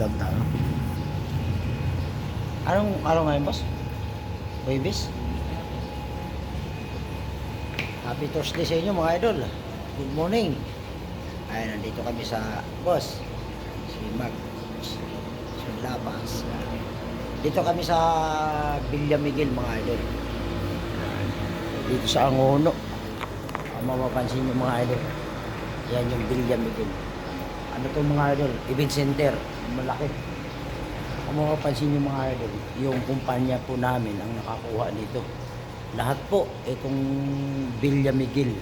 vlog tayo. Anong araw ngayon, boss? Babies? Happy Thursday sa inyo mga idol. Good morning. Ay, nandito kami sa boss. Si Mark. Si Labas. Dito kami sa Villa Miguel mga idol. Dito sa Angono. Ang mapapansin nyo mga idol. Yan yung Villa Miguel. Ano to mga idol? Event center. Malaki. Kung mapapansin nyo mga idol, yung kumpanya po namin ang nakakuha nito. Lahat po, itong Villa Miguel.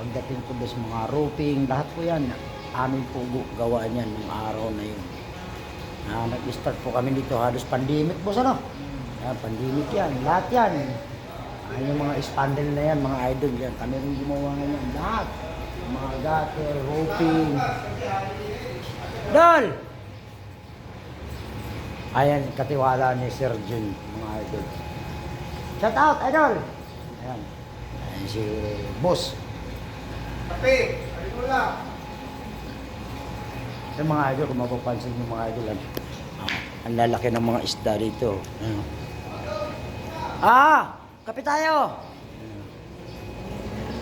Pagdating po sa mga roofing, lahat po yan. Amin po gawa niyan ng araw na yun. Na nag-start po kami dito, halos pandemic po ano? Yan, pandemic yan. Lahat yan. Ay, yung mga spandrel na yan, mga idol yan. Kami rin gumawa ngayon. Lahat. Gutter, roofing. Dol! Ayan, katiwala ni Sir Jun, mga idol. Shout out, idol! Ayan. Ayan si Boss. Kape, ano mo lang? Yung mga idol, kung mapapansin yung mga idol, ano, ah, ang lalaki ng mga isda dito. Ano. Ah! Kape tayo!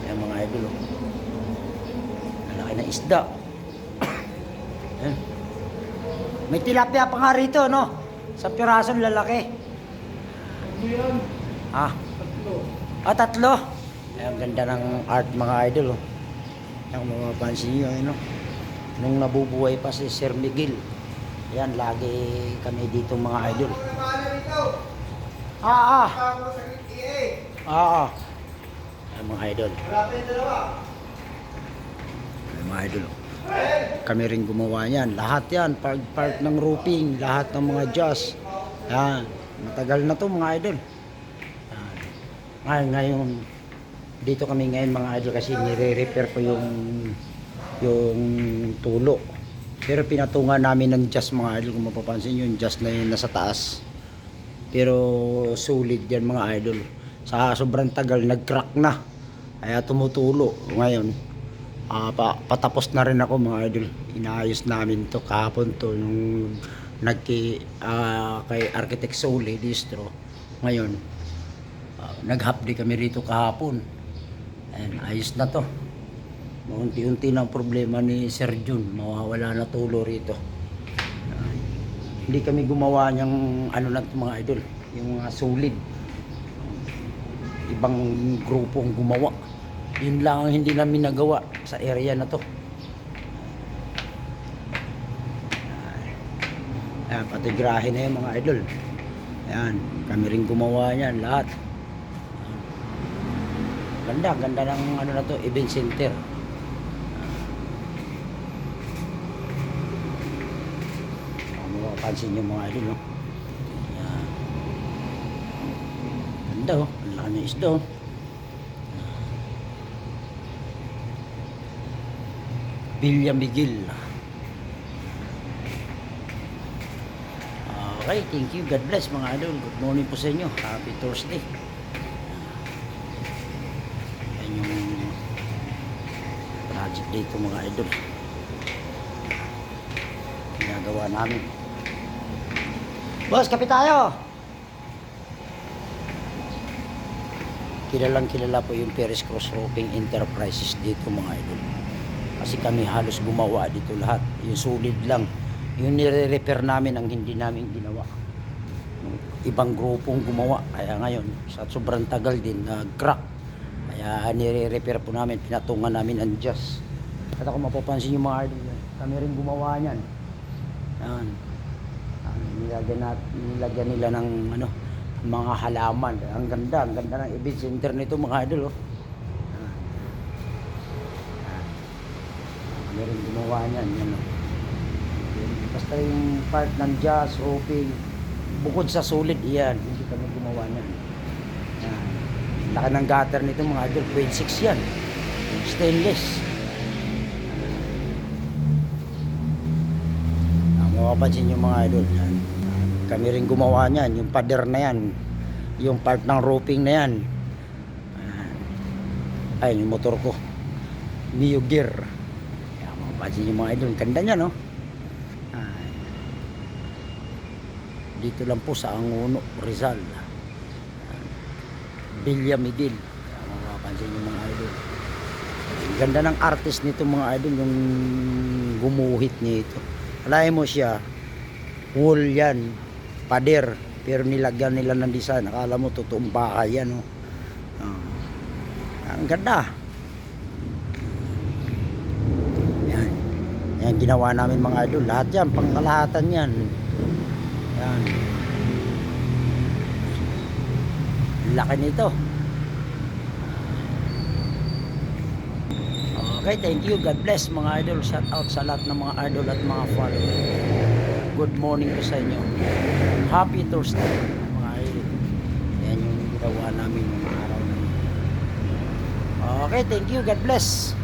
Ayan mga idol. Ang ng isda. Ayan. May tilapia pa nga rito, no? Sa piraso lalaki. Ano yan? Ah, Tatlo. ah tatlo. Ay, ang ganda ng art mga idol. Oh. Yung mga pansin nyo, ano? Nung nabubuhay pa si Sir Miguel. Yan, lagi kami dito mga idol. Ah, ah. Ah, ah. Ay, mga idol. Malapit yung dalawa. Mga idol. Kami rin gumawa yan. Lahat yan. Part, part ng roofing. Lahat ng mga jazz. Yan. Matagal na to mga idol. Yan. Ngayon, ngayon, dito kami ngayon mga idol kasi nire-repair ko yung yung tulo. Pero pinatungan namin ng jazz mga idol. Kung mapapansin yung jazz na yun nasa taas. Pero solid yan mga idol. Sa sobrang tagal, nag-crack na. Kaya tumutulo. Ngayon, Ah, pa, patapos na rin ako mga idol. Inaayos namin to kahapon to nung nagki ah, kay Architect Sole Distro. Ngayon, ah, nag-half day kami rito kahapon. And ayos na to. Unti-unti na ang problema ni Sir Jun. Mawawala na tulo rito. Ah, hindi kami gumawa ng ano na mga idol. Yung mga solid. Ibang grupo ang gumawa. Yun lang ang hindi namin nagawa sa area na to. Ayan, pati grahe na yan mga idol. Ayan, kami rin gumawa yan lahat. Ganda, ganda ng ano na to, event center. Mapapansin nyo mga idol, no? Ganda, oh. Ang laki ng isda, oh. Villa Miguel. Okay, thank you. God bless mga idol. Good morning po sa inyo. Happy Thursday. Yan yung project dito mga idol. Ginagawa namin. Boss, kapit tayo! Kilalang kilala po yung Perez Cross Roofing Enterprises dito mga idol. Kasi kami halos gumawa dito lahat. Yung solid lang. Yung nire-repair namin ang hindi namin ginawa. Ibang grupong gumawa. Kaya ngayon, sa sobrang tagal din, nag-crack. Kaya nire-repair po namin, pinatungan namin ang jazz. At ako mapapansin yung mga yan, kami rin gumawa niyan. Yan. Nilagyan, nat, nilagyan nila ng ano, mga halaman. Ang ganda, ang ganda ng event center nito mga idol. Oh. Yan. Yan. Kami rin gumawa niyan. Yan. Basta yung part ng jazz, roofing, bukod sa solid, iyan. Hindi kami gumawa niyan. Yan. Laki ng gutter nito mga idol, 0.6 yan. Stainless. Ang mapapansin yung mga idol, yan. Kami rin gumawa niyan, yung pader na yan. Yung part ng roofing na yan. Ay, yung motor ko. Mio Gear. Mapapansin yung mga idol. Ganda niya, no? Ah. Dito lang po sa Anguno, Rizal. Villa Midil. Mapapansin nyo mga idol. Ganda ng artist nito mga idol, yung gumuhit nito. Alayin mo siya, wool yan, pader, pero nilagyan nila ng design. Akala mo totoong bahay yan. Oh. Ah. Ang ganda. Yan. Yan ginawa namin mga idol. Lahat yan, pangkalahatan yan. Yan. Laki nito. Okay, thank you. God bless mga idol. Shout out sa lahat ng mga idol at mga follower. Good morning po sa inyo. Happy Thursday mga idol. Yan yung ginawa namin ng araw na. Okay, thank you. God bless.